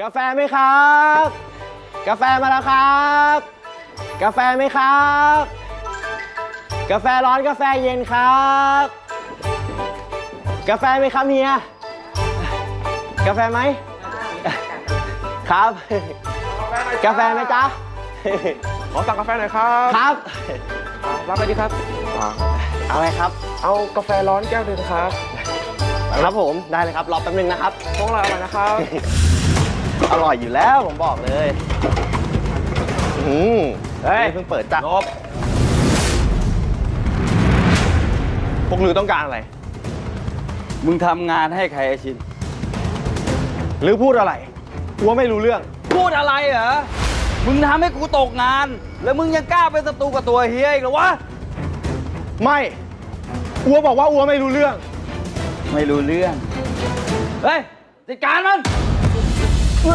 กาแฟไหมครับ กาแฟมาแล้วครับ กาแฟไหมครับ กาแฟร้อนกาแฟเย็นครับ กาแฟไหมครับเฮีย กาแฟไหม ครับ กาแฟไหมจ๊ะ ขอสั่งกาแฟหน่อยครับครับรับอะไรดีครับอ่าเอาไงครับ เอากาแฟร้อนแก้วหนึ่งครับครับผม ได้เลยครับ รอแป๊บนึงนะครับ พวกเราอะไรนะครับ อร่อยอยู่แล้วผมบอกเลยอืมเฮ้ยนี่เพิ่งเปิดจ้ะนบพวกลือต้องการอะไร มึงทำงานให้ใครไอชิน หรือพูดอะไรอัวไม่รู้เรื่อง พูดอะไรเหรอ มึงทำให้กูตกงาน แล้วมึงยังกล้าเป็นศัตรูกับตัวเฮียอีกเหรอวะ ไม่อัวบอกว่าอัวไม่รู้เรื่อง ไม่รู้เรื่อง เฮ้ย จัดการมัน อย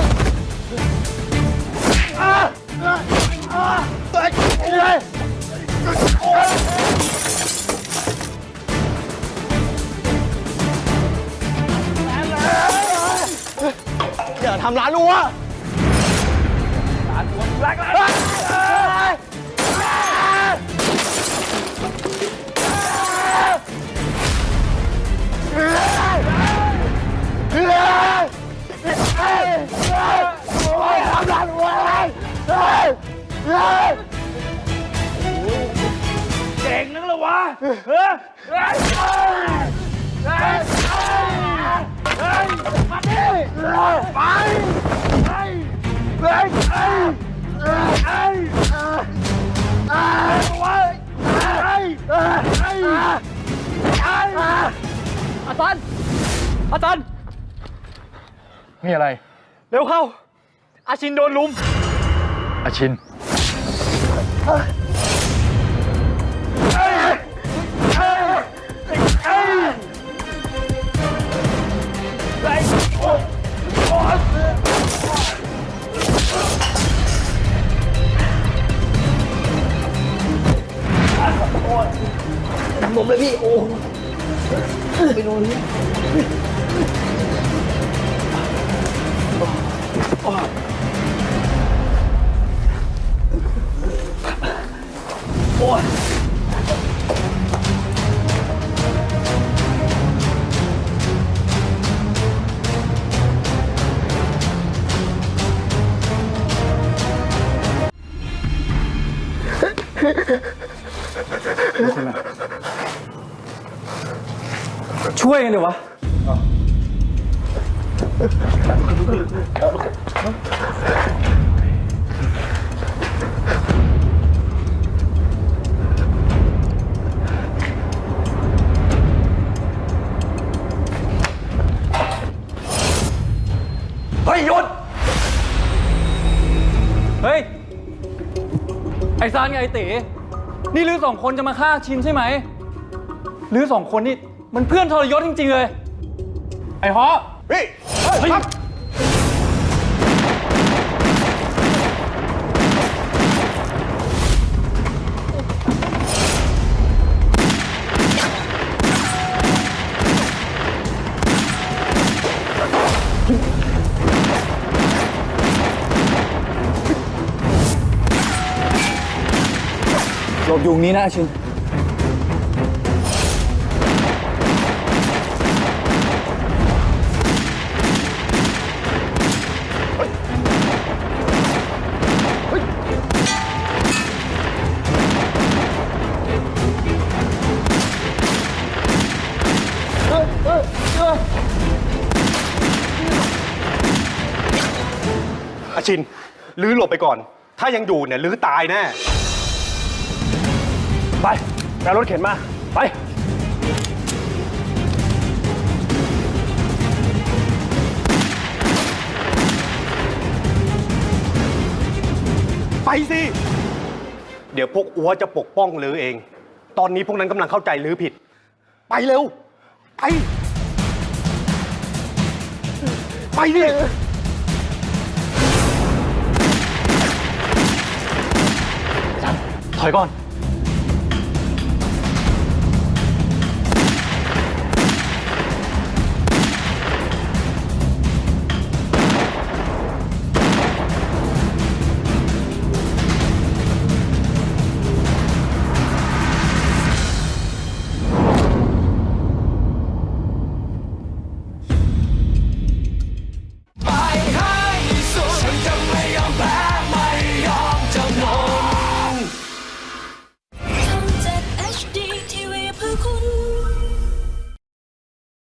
่าทำร้านรัวร้านรัวรักร้าน อาจารย์อาจารย์มีอะไร เร็วเข้า อาชินโดนลุมอาชิน ผมเลยพี่ โอ้ไปโดนนี่ ช่วยกันดิวะ เฮ้ยหยุด เฮ้ย ไอซานกับไอตีนี่ลือสองคนจะมาฆ่าชินใช่ไหมลือสองคนนี่ มันเพื่อนทรยศจริง ๆ เลย ไอ้ฮอพี่เฮ้ย หลบอยู่ตรงนี้นะชิน อาชินลื้อหลบไปก่อน ถ้ายังอยู่เนี่ยลื้อตายแน่ ไปแปลรถเข็นมา ไป ไปสิ เดี๋ยวพวกอัวจะปกป้องลือเอง ตอนนี้พวกนั้นกำลังเข้าใจลือผิด ไปเร็ว ไป ไปดิ ถอยก่อน